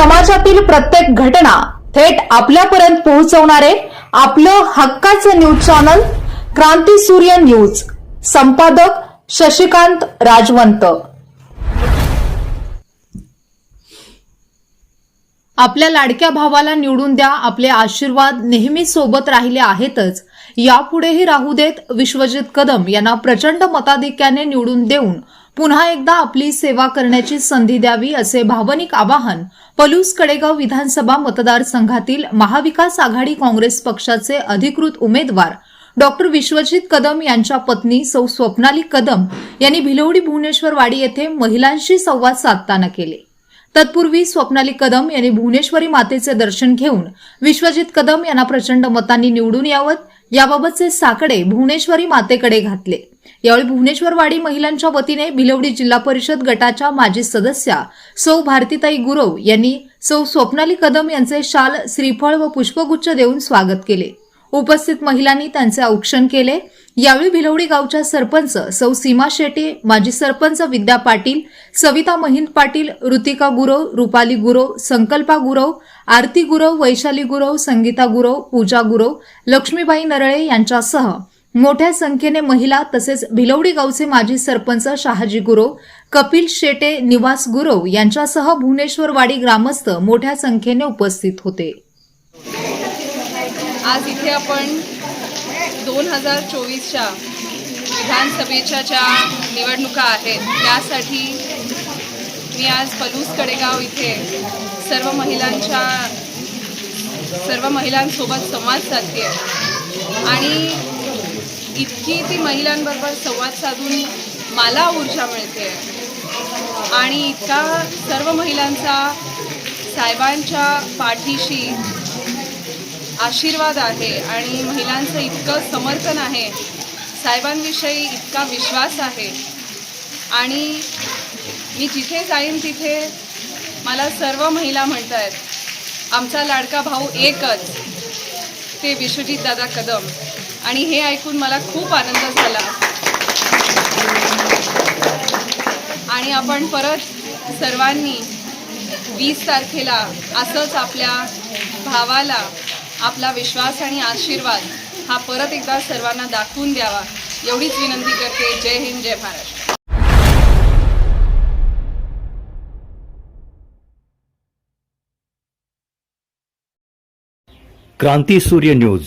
समाजातील प्रत्येक घटना थेट आपल्यापर्यंत पोहोचवणारे आपलं हक्काचं न्यूज चॅनल क्रांती सूर्य न्यूज. संपादक शशिकांत राजवंत. आपल्या लाडक्या भावाला निवडून द्या आपले आशीर्वाद नेहमी सोबत राहिले आहेतच. यापुढेही राहू देत विश्वजित कदम यांना प्रचंड मताधिक्याने निवडून देऊन पुन्हा एकदा आपली सेवा करण्याची संधी द्यावी असे भावनिक आवाहन पलूस कडेगाव विधानसभा मतदारसंघातील महाविकास आघाडी काँग्रेस पक्षाचे अधिकृत उमेदवार डॉक्टर विश्वजित कदम यांच्या पत्नी सौ स्वप्नाली कदम यांनी भिलवडी भुवनेश्वरवाडी येथे महिलांशी संवाद साधताना केले. तत्पूर्वी स्वप्नाली कदम यांनी भुवनेश्वरी मातेचे दर्शन घेऊन विश्वजित कदम यांना प्रचंड मतांनी निवडून यावत याबाबतचे साकडे भुवनेश्वरी मातेकडे घातले. यावेळी भुवनेश्वरवाडी महिलांच्या वतीने भिलवडी जिल्हा परिषद गटाच्या माजी सदस्या सौ भारतीताई गुरव यांनी सौ स्वप्नाली कदम यांचे शाल श्रीफळ व पुष्पगुच्छ देऊन स्वागत केले. उपस्थित महिलांनी त्यांचे औक्षण केले. यावेळी भिलवडी गावच्या सरपंच सौ सीमा शेटे माजी सरपंच विद्या पाटील सविता महिंद पाटील ऋतिका गुरव रुपाली गुरव संकल्पा गुरव आरती गुरव वैशाली गुरव संगीता गुरव पूजा गुरव लक्ष्मीबाई नरळे यांच्यासह मोठ्या संख्येने महिला तसेच भिलवडी गावचे माजी सरपंच शहाजी गुरव कपिल शेटे निवास गुरव यांच्यासह भुवनेश्वरवाडी ग्रामस्थ मोठ्या संख्येने उपस्थित होते. आज इथे आपण दोन हजार चोवीसच्या विधानसभेच्या ज्या निवडणुका आहेत त्यासाठी मी आज पलूस कडेगाव इथे सर्व महिलांच्या सर्व महिलांसोबत संवाद साधते. आणि इतकी ती महिलांबरोबर संवाद साधून मला ऊर्जा मिळते. आणि इतका सर्व महिलांचा साहेबांच्या पाठीशी आशीर्वाद आहे आणि महिलांचं इतकं समर्थन आहे साहेबांविषयी इतका विश्वास आहे. आणि मी जिथे जाईन तिथे मला सर्व महिला म्हणत आहेत आमचा लाडका भाऊ एकच. ते विश्वजित दादा कदम. आणि हे ऐकून मला खूप आनंद झाला. आणि आपण परत सर्वांनी वीस तारखेला असंच आपल्या भावाला आपला विश्वास आणि आशीर्वाद हा परत एकदा सर्वांना दाखवून द्यावा. एवढीच विनंती करते. जय हिंद जय महाराष्ट्र क्रांती सूर्य न्यूज.